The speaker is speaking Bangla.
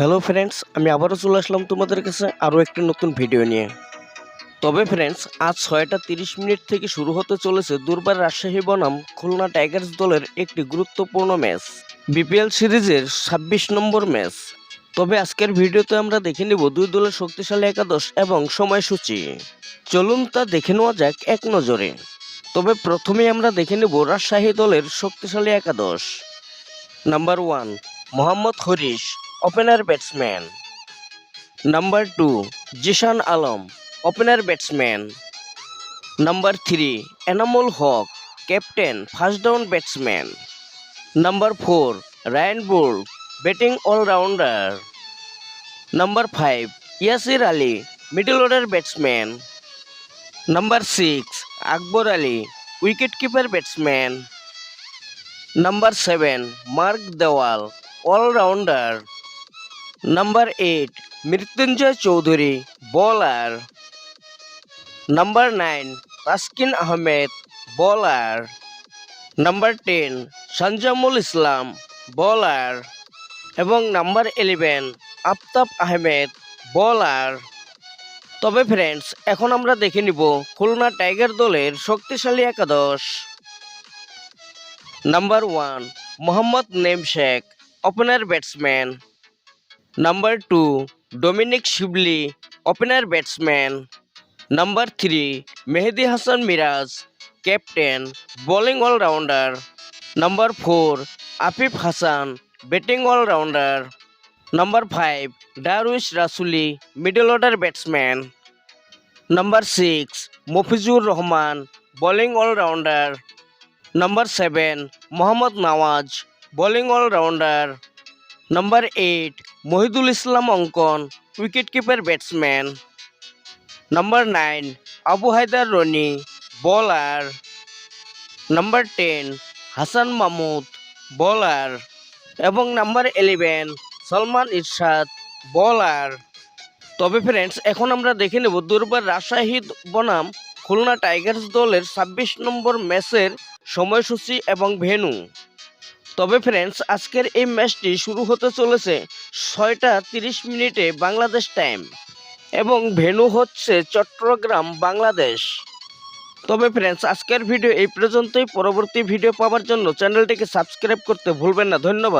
হ্যালো ফ্রেন্ডস আমি আবারও চলে আসলাম তোমাদের কাছে আরও একটি নতুন ভিডিও নিয়ে। তবে ফ্রেন্ডস আজ ছয়টা তিরিশ মিনিট থেকে শুরু হতে চলেছে দুর্বার রাজশাহী বনাম খুলনা টাইগার্স দলের একটি গুরুত্বপূর্ণ ম্যাচ বিপিএল সিরিজের ছাব্বিশ নম্বর ম্যাচ তবে আজকের ভিডিওতে আমরা দেখে নিব দুই দলের শক্তিশালী একাদশ এবং সময়সূচি। চলুন তা দেখে নেওয়া যাক এক নজরে। তবে প্রথমেই আমরা দেখে নেব রাজশাহী দলের শক্তিশালী একাদশ। Number one Mohammad Harish. Opener batsman number two Zishan Alam opener batsman number three Enamul Haque captain first down batsman number four Ryan Burl batting allrounder number five Yasir Ali middle order batsman number six Akbar Ali wicket keeper batsman number seven Mark Deyal allrounder number eight Mrittunjoy Chowdhury bowler number nine Taskin Ahmed bowler number ten Sanjamul Islam bowler এবং number eleven Aftab Ahmed bowler তবে ফ্রেন্ডস এখন আমরা দেখে নিব খুলনা টাইগার দলের শক্তিশালী একাদশ number one Mohammad Naim Sheikh opener batsman number two Dominic Sibley opener batsman number three Mehedi Hasan Miraz captain bowling allrounder number four Afif Hasan batting allrounder number five Darwish Rasooli middle order batsman number six Mafizur Rahman bowling allrounder number seven Mohammad Nawaz bowling allrounder number eight Mohidul Islam Ankon wicket keeper batsman number nine Abu Hayder Rony bowler number ten Hasan Mahmud বলার এবং নাম্বার ইলেভেন সলমান ইরশাদ বলার তবে ফ্রেন্ডস এখন আমরা দেখে নেব দুর্বার রাজশাহী বনাম খুলনা টাইগার্স দলের ছাব্বিশ নম্বর ম্যাচের সময়সূচি এবং ভেন্যু। তবে ফ্রেন্ডস আজকের এই ম্যাচটি শুরু হতে চলেছে ছয়টা তিরিশ মিনিটে বাংলাদেশ টাইম এবং ভেনু হচ্ছে চট্টগ্রাম, বাংলাদেশ। তবে ফ্রেন্ডস আজকের ভিডিও এই পর্যন্তই। পরবর্তী ভিডিও পাওয়ার জন্য চ্যানেলটিকে সাবস্ক্রাইব করতে ভুলবেন না। ধন্যবাদ।